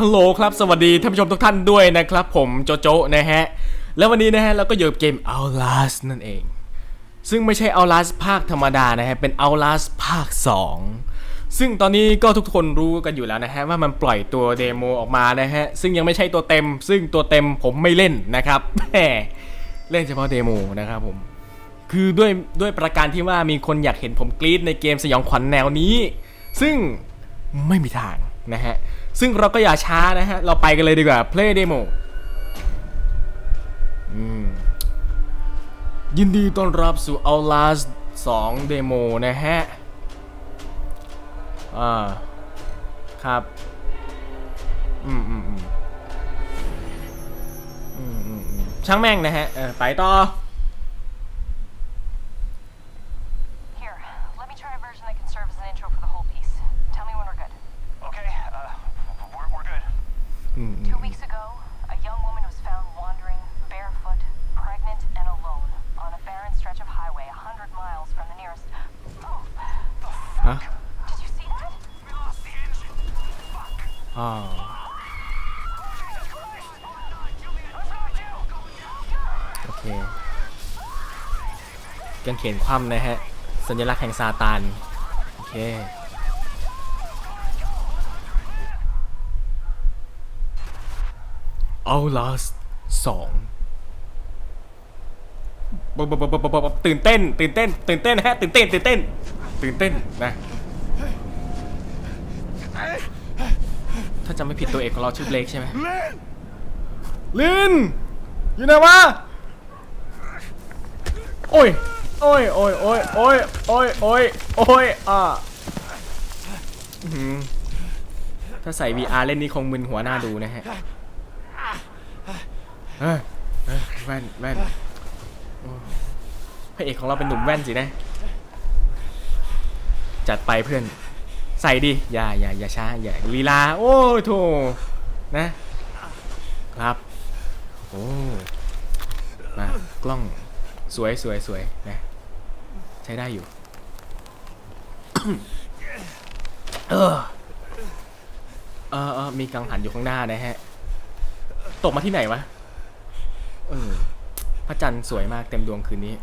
ฮัลโหลครับ สวัสดีท่านผู้ชมทุกท่านด้วยนะครับ ผมโจโจนะฮะ แล้ววันนี้นะฮะเราก็อยู่กับเกม Outlast นั่นเอง ซึ่งไม่ใช่ Outlast ภาคธรรมดานะฮะ เป็น Outlast ภาค 2 ซึ่งตอนนี้ก็ทุกคนรู้กันอยู่แล้วนะฮะ ว่ามันปล่อยตัวเดโมออกมานะฮะ ซึ่งยังไม่ใช่ตัวเต็ม ซึ่งตัวเต็มผมไม่เล่นนะครับแหมเล่นเฉพาะเดโมนะครับผม คือด้วยด้วยประการที่ว่ามีคนอยากเห็นผมกรี๊ดในเกมสยองขวัญแนวนี้ ซึ่งไม่มีทางนะฮะ ซึ่งเราก็อย่าช้านะฮะ เราไปกันเลยดีกว่า play demo ยินดีต้อนรับสู่ Outlast 2 demo นะฮะ อ่า ครับ อืมอืมอืมอืมอืมอืมช่างแม่งนะฮะ เออไปต่อ Two weeks ago, a young woman was found wandering, barefoot, pregnant, and alone on a barren stretch of highway a hundred miles from the nearest. Oh, ฮะ did you see that? We lost the engine. Fuck. อ่าโอเคกันเขียนคว่ำนะฮะ สัญลักษณ์แห่งซาตาน โอเค Outlast สองบบบบบบบบบตื่นเต้น ตื่นเต้น ตื่นเต้นนะฮะ ตื่นเต้น ตื่นเต้น ตื่นเต้นนะ ถ้าจำไม่ผิดตัวเอกของเราชื่อเบลกใช่ไหมลิน อยู่ไหนวะ โอ้ย โอ้ย โอ้ย โอ้ย โอ้ย โอ้ย โอ้ย โอ้ย อ่าอื้อหือถ้าใส่ VR เล่นนี่คงมึนหัวหน้าดูนะฮะ เฮ้ยเฮ้ยแว่นแว่นโอ้พระเอกของเราเป็นหนุ่มแว่นสินะ จัดไปเพื่อน ใส่ดิ อย่าอย่าอย่าช้า อย่าลีลา โอ้โถนะ ครับ โอ้มากล้องสวยสวยสวยนะ ใช้ได้อยู่ เออเออเออมีกังหันอยู่ข้างหน้านะฮะ ตกมาที่ไหนวะ พระจันทร์สวยมากเต็มดวงคืนนี้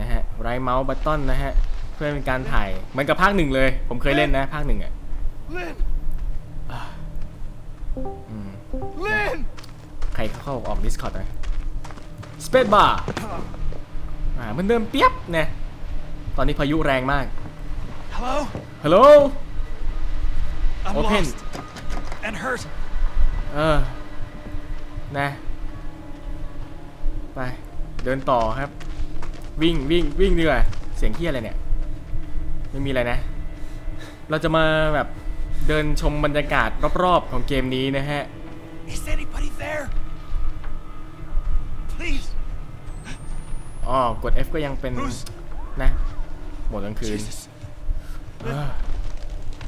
นะฮะไรเมาส์บัตตอนนะฮะเพื่อเป็นการถ่ายเหมือนกับภาคหนึ่งเลย ผมเคยเล่นนะภาคหนึ่งอะ Lynn! อืม Lynn! ใครเข้าออก Discord ไหม Space Bar อ่าเหมันเดิมเปียบเนี่ยตอนนี้พายุแรงมาก Hello? ฮัลโหล I'm Open. lost. And hurt. เออนะ ไปเดินต่อครับ วิ่งวิ่งวิ่งดีกว่าเสียงเที่ยอะไรเนี่ย ไม่มีอะไรนะ เราจะมาแบบเดินชมบรรยากาศรอบๆของเกมนี้นะฮะ Is anybody there? Please. อ๋อกด F ก็ยังเป็น Who's นะโหมดกลางคืน Jesus? เออ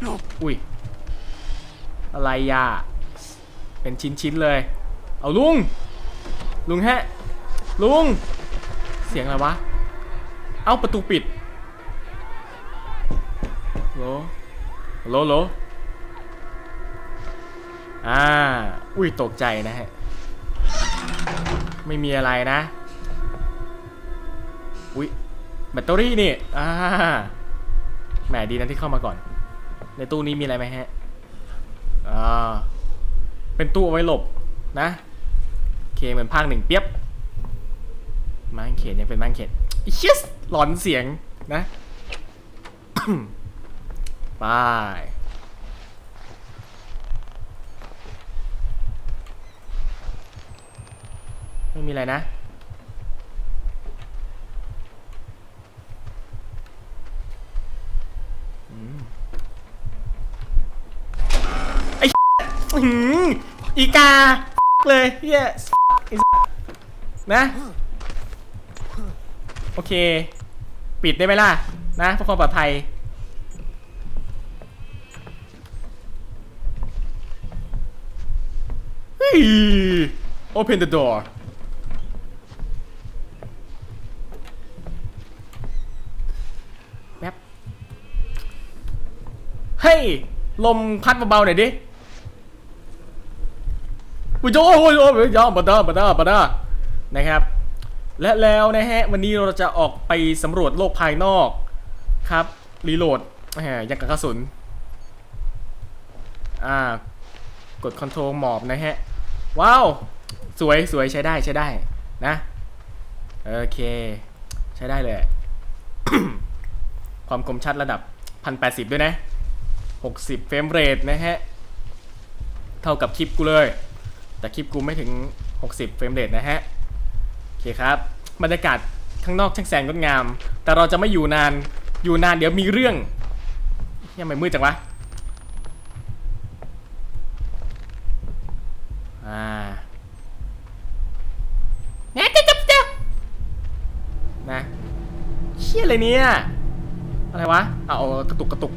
No. อุ้ย อะไรยะเป็นชิ้นๆเลย เอาลุง ลุงฮะ ลุง เสียงอะไรวะ เอาประตูปิดโหลโหลโหลอ่า อุ้ยตกใจนะฮะ ไม่มีอะไรนะ อุ้ยแบตเตอรี่นี่ อ่า แหมดีนะที่เข้ามาก่อน ในตู้นี้มีอะไรไหมฮะ อ่า เป็นตู้เอาไว้หลบนะ โอเคเหมือนภาคหนึ่งเปียบ ไม้างเขนยังเป็นไม้างเขนอิชิสหลอนเสียงนะไปไม่มีอะไรนะอื้อหืออีกาเลยเฮียไอ้นะ โอเค ปิดได้ไหมล่ะ นะเพื่อความปลอดภัยฮ้ย open the door แป๊บเฮ้ย ลมพัดเบาๆหน่อยดิวิโยโอ้ยโอ้ยยอมบัดดาบัดดาบัดดานะครับ และแล้วนะฮะ วันนี้เราจะออกไปสำรวจโลกภายนอกครับรีโหลดแหมยังกับกระสุน อ่า กดคอนโทรลหมอบนะฮะ ว้าว สวยสวยใช้ได้ใช้ได้นะ โอเค ใช้ได้เลย ความคมชัดระดับ 1080 ด้วยนะ 60 เฟรมเรทนะฮะ เท่ากับคลิปกูเลย แต่คลิปกูไม่ถึง 60 เฟรมเรทนะฮะ เคครับบรรยากาศข้างนอกช่างแสนงดงาม แต่เราจะไม่อยู่นานอยู่นานเดี๋ยวมีเรื่องยังไม่มืดจังวะอ่าแหนจะจับเจ้านะเชี่ยอะไรเนี่ยอะไรวะเอาเอากระตุกกระตุก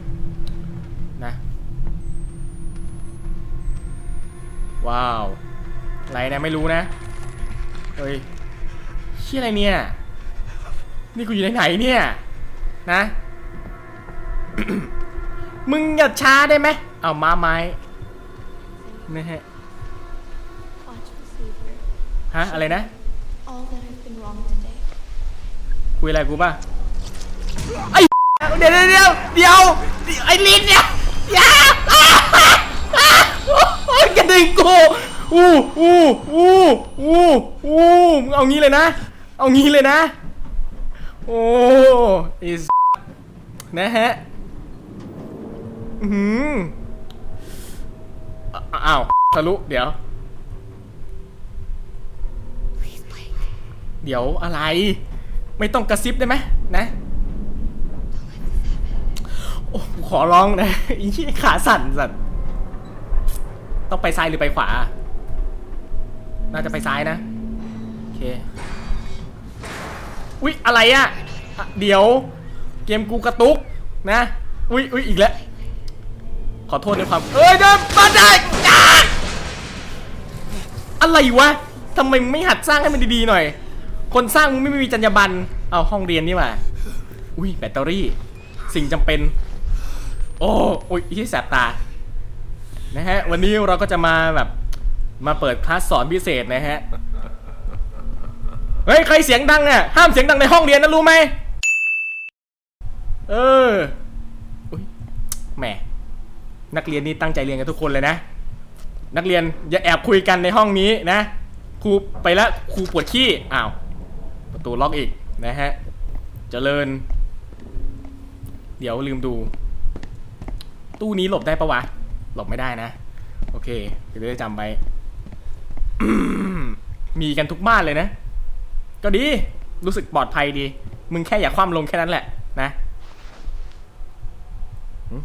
นะว้าวอะไรนะไม่รู้นะเฮ้ย เชี่ยอะไรเนี่ย นี่กูอยู่ไหนเนี่ย นะ มึงอย่าช้าได้ไหม เอามาไม้นะฮะ ฮะ อะไรนะ คุยอะไรกูป่ะ ไอ้ เดี๋ยวเดี๋ยวเดี๋ยวเดี๋ยว ไอ้ลิ้นเนี่ยอย่าอ้าอ้าอ้าโอ้ยกระดึงกูอู้อู้อู้อู้อู้มึงเอางี้เลยนะ เอางี้เลยนะ โอ้ is นะฮะ อืออ้าวทะลุ เดี๋ยว เดี๋ยวอะไร ไม่ต้องกระซิบได้ไหมนะ โอ้ขอร้องนะอีขาสั่นสั่นต้องไปซ้ายหรือไปขวา น่าจะไปซ้ายนะ โอเค อุ๊ยอะไรอะอะเดี๋ยวเกมกูกระตุกนะอุ๊ยอุ๊ยอีกแล้วขอโทษในความเอ้ยเดินมาได้อะอะไรวะทำไมมึงไม่หัดสร้างให้มันดีๆหน่อย คนสร้างมึงไม่มีจรรยาบรรณเอาห้องเรียนนี่หว่าอุ้ยแบตเตอรี่ สิ่งจำเป็น โอ้โอ้ยที่แสบตานะฮะวันนี้เราก็จะมาแบบมาเปิดคลาสสอนพิเศษนะฮะ เฮ้ยใครเสียงดังเนี่ยห้ามเสียงดังในห้องเรียนนะรู้ไหมเอออแหมนักเรียนนี่ตั้งใจเรียนกันทุกคนเลยนะ นักเรียนอย่าแอบคุยกันในห้องนี้นะครูไปแล้วครูปวดขี้อ้าวประตูล็อกอีกนะฮะเจริญ เดี๋ยวลืมดู ตู้นี้หลบได้ปะวะ หลบไม่ได้นะ โอเคเดี๋ยวจะจำไว้มีกันทุกบ้านเลยนะ ก็ดี รู้สึกปลอดภัยดี มึงแค่อย่าคว่ำลงแค่นั้นแหละ นะหึ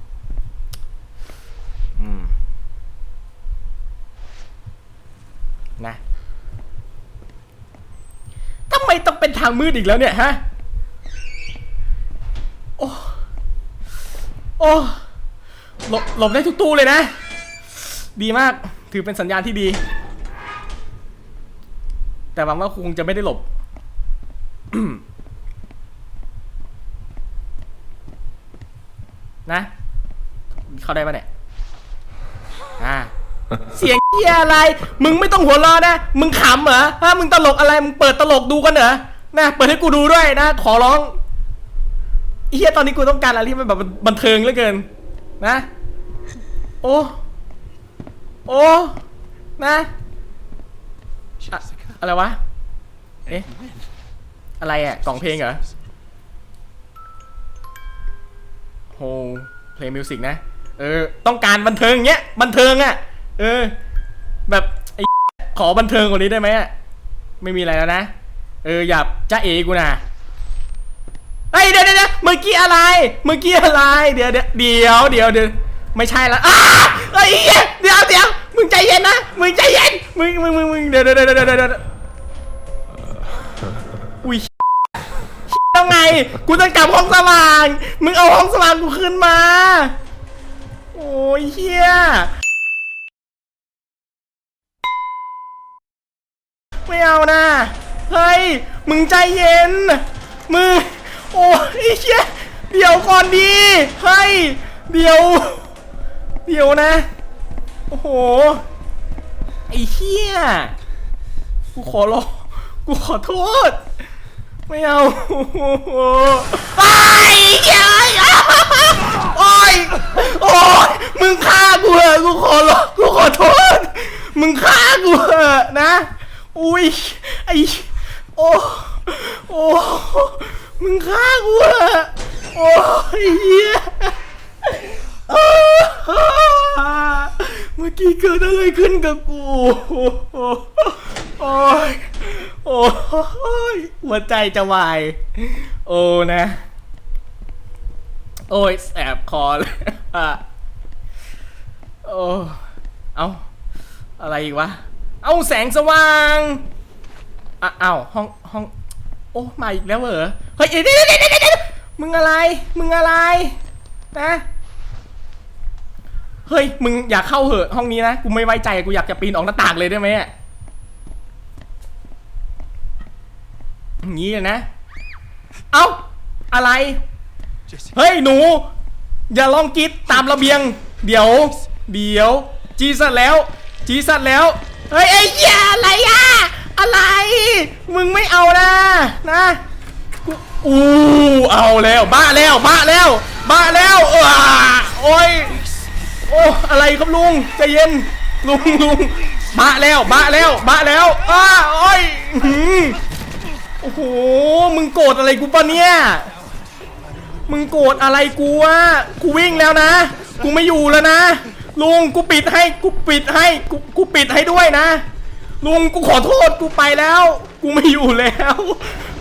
อืมนะทำไมต้องเป็นทางมืดอีกแล้วเนี่ยฮะ โอ้ โอ้หลบหลบได้ทุกตู้เลยนะ ดีมาก ถือเป็นสัญญาณที่ดี แต่หวังว่าคงจะไม่ได้หลบ นะ เข้าได้ปะเนี่ย อ่า เสียงเฮียอะไร มึงไม่ต้องหัวเราะนะ มึงขำเหรอฮะมึงตลกอะไร มึงเปิดตลกดูกันเหรอ นะ เปิดให้กูดูด้วยนะ ขอร้องเฮียตอนนี้กูต้องการอะไรที่มันแบบบันเทิงเหลือเกิน นะ โอ้ โอ้ นะ อะอะไรวะ เอ๊ะ อะไรอะ กล่องเพลงเหรอโฮเพลงมิวสิกนะ เออ ต้องการบันเทิงเงี้ย บันเทิงอะ เออ แบบไอ้ขอบันเทิงกว่านี้ได้ไหมอะ ไม่มีอะไรแล้วนะ เออ อย่าจ้าเอกูนะเฮ้ยเดี๋ยวเดี๋ยวเมื่อกี้อะไร เมื่อกี้อะไร เดี๋ยวเดี๋ยวเดี๋ยวเดี๋ยวเดี๋ยวไม่ใช่ละอ้าเฮ้ยเดี๋ยวเดี๋ยวมึงใจเย็นนะ มึงใจเย็น มึงมึงมึงมึงเดี๋ยวเดี๋ยวเดี๋ยวเดี๋ยว แล้วไง กูจะกลับห้องสว่าง มึงเอาห้องสว่างกูขึ้นมา โอ้ยเฮียไม่เอานะ เฮ้ย มึงใจเย็น มึง โอ้ยเฮียเดี๋ยวก่อนดี เฮ้ย เดี๋ยว เดี๋ยวนะ โอ้โห ไอ้เหี้ยกูขอร้อง กูขอโทษ ไม่เอาไอ้เหี้ยโอ้ยโอ้ยมึงฆ่ากูเหอะกูขอร้องกูขอโทษ มึงฆ่ากูเหอะนะ อุ้ยไอ้โอ้โอ้มึงฆ่ากูเหอะโอ้ยเหี้ยเมื่อกี้เกิดอะไรขึ้นกับกู โอ้ย โอ้ยหัวใจจะวาย โอ้นะ โอ้ยแสบคอเลยอะโอ้เอาอะไรอีกวะ เอาแสงสว่างอะเอาห้องห้อง โอ้มาอีกแล้วเหรอ เฮ้ยเดี๋ยวเดี๋ยวเดี๋ยวมึงอะไร มึงอะไร นะ เฮ้ย มึงอยากเข้าเหอะห้องนี้นะ กูไม่ไว้ใจ กูอยากจะปีนออกหน้าต่างเลยได้ไหมอะอย่า งนี้เลยนะ เอ้า อะไร Jesse. เฮ้ย หนู อย่าลองกรีดตามระเบียง เดี๋ยว เดี๋ยว จีสัตแล้ว จีสัตแล้ว เฮ้ยไอ้เหี้ยอะไรอะอะไร มึงไม่เอานะนะกูอู้เอาแล้วบ้าแล้วบ้าแล้วบ้าแล้วเออโอ้ยโอ้อะไรครับลุงใจเย็นลุงลุงบ้าแล้วบ้าแล้วบ้าแล้วอ้าโอ้ยอื้อหือ โอ้โห มึงโกรธอะไรกูปะเนี่ย มึงโกรธอะไรกูวะ กูวิ่งแล้วนะ กูไม่อยู่แล้วนะ ลุงกูปิดให้ กูปิดให้ กูกูปิดให้ด้วยนะ ลุงกูขอโทษกูไปแล้ว กูไม่อยู่แล้ว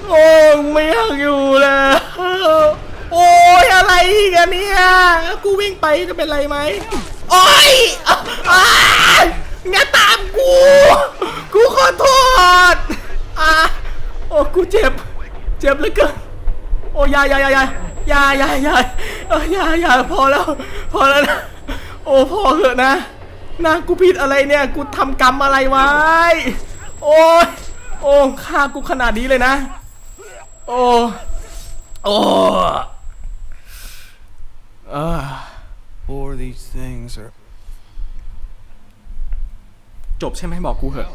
โอ้ไม่อยากอยู่แล้ว โอ้ยอะไรอีกอะเนี่ย กูวิ่งไปจะเป็นไรไหมโอ้ยอ้ายอย่าตามกู กูขอโทษอะ กูเจ็บ เจ็บเหลือเกิน โอ้ยายายายายายายาเออยายาพอแล้ว พอแล้วนะ โอ้พอเถอะนะนะกูผิดอะไรเนี่ย กูทำกรรมอะไรไว้ โอ้ย โอ้ฆ่ากูขนาดนี้เลยนะ โอ้ โอ้เออ Four of these things are จบใช่ไหมบอกกูเหอะ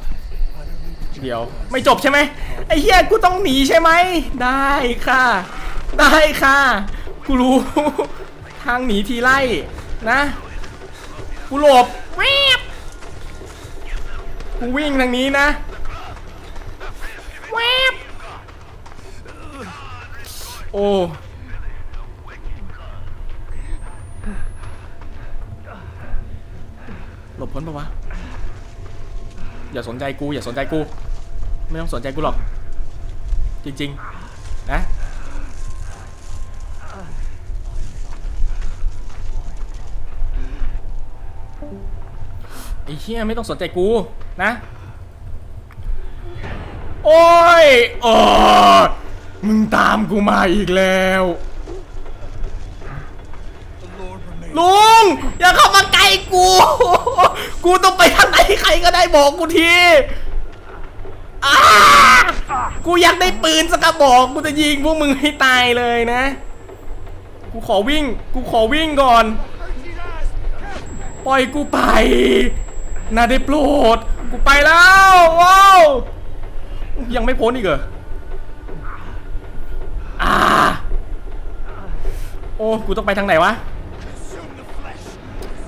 เดี๋ยว ไม่จบใช่ไหมไอ้เหี้ยกูต้องหนีใช่ไหม ได้ค่ะ ได้ค่ะ กูรู้ ทางหนีทีไล่นะ กูหลบแวบกูวิ่งทางนี้นะแวบโอ้หลบพ้นปะวะ อย่าสนใจกูอย่าสนใจกู ไม่ต้องสนใจกูหรอก จริง ๆ นะไอ้เหี้ยไม่ต้องสนใจกูนะ โอ้ยโอ้มึงตามกูมาอีกแล้วลุงอย่าเข้ามาใกล้กู กูต้องไปทางไหน ใครก็ได้บอกกูทีอ้ากูอยากได้ปืนสักกระบอก กูจะยิงพวกมึงให้ตายเลยนะ กูขอวิ่ง กูขอวิ่งก่อน ปล่อยกูไป นาได้โปรด กูไปแล้วว้าวยังไม่พ้นอีกเหรออ่าโอ้ กูต้องไปทางไหนวะ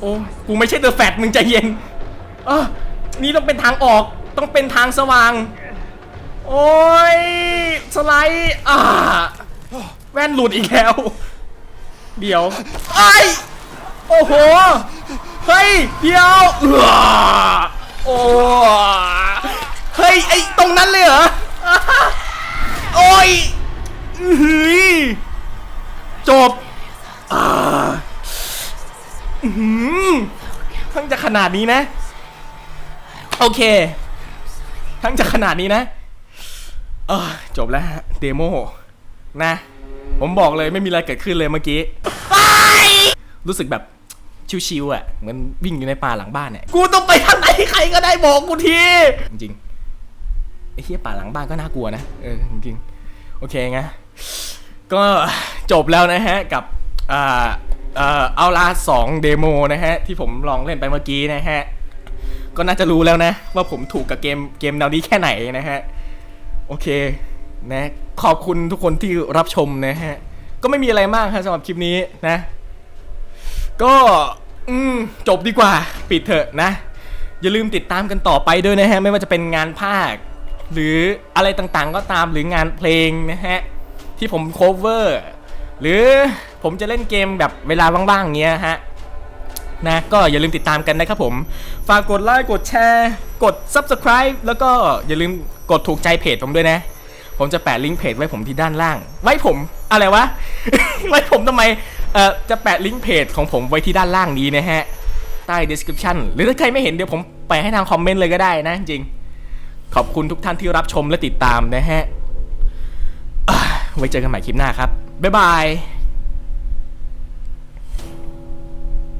โอ้ กูไม่ใช่เดอะแฟตมึงใจเย็น เออ นี่ต้องเป็นทางออกต้องเป็นทางสว่าง โอ้ยสไลด์อ่าแว่นหลุดอีกแล้ว เดี๋ยวไอ้โอ้โหเฮ้ยเดี๋ยวเออโอ้เฮ้ยไอ้ตรงนั้นเลยเหรอโอ้ยหือจบอ่าอื้อหือทั้งจะขนาดนี้นะ โอเค ทั้งจะขนาดนี้นะ เออจบแล้วฮะเดโมนะ ผมบอกเลยไม่มีอะไรเกิดขึ้นเลยเมื่อกี้ รู้สึกแบบชิวๆอะ เหมือนวิ่งอยู่ในป่าหลังบ้านเนี่ย กูต้องไปทางไหนใครก็ได้บอกกูที จริงๆไอ้เหี้ยป่าหลังบ้านก็น่ากลัวนะ เออจริงๆ โอเคไงก็จบแล้วนะฮะกับอ่าเอ่อเอาลาสองเดโมนะฮะ ที่ผมลองเล่นไปเมื่อกี้นะฮะ ก็น่าจะรู้แล้วนะ ว่าผมถูกกับเกมเกมแนวนี้แค่ไหนนะฮะ โอเคนะขอบคุณทุกคนที่รับชมนะฮะ ก็ไม่มีอะไรมากครับสำหรับคลิปนี้นะ ก็อืมจบดีกว่าปิดเถอะนะ อย่าลืมติดตามกันต่อไปด้วยนะฮะ ไม่ว่าจะเป็นงานภาค หรืออะไรต่างๆ ก็ตามหรืองานเพลงนะฮะ ที่ผมโคเวอร์ หรือผมจะเล่นเกมแบบเวลาว่างๆเงี้ยฮะ นะก็อย่าลืมติดตามกันนะครับผม ฝากกดไลค์กดแชร์ กด Subscribe แล้วก็อย่าลืมกดถูกใจเพจผมด้วยนะ ผมจะแปะลิงก์เพจไว้ผมที่ด้านล่าง ไว้ผมอะไรวะ ไว้ผมทำไมเอ่อจะแปะลิงก์เพจของผมไว้ที่ด้านล่างนี้นะฮะ ใต้ description หรือถ้าใครไม่เห็นเดี๋ยวผมแปะให้ทางคอมเมนต์เลยก็ได้นะจริง ขอบคุณทุกท่านที่รับชมและติดตามนะฮะไว้เจอกันใหม่คลิปหน้าครับบ๊ายบาย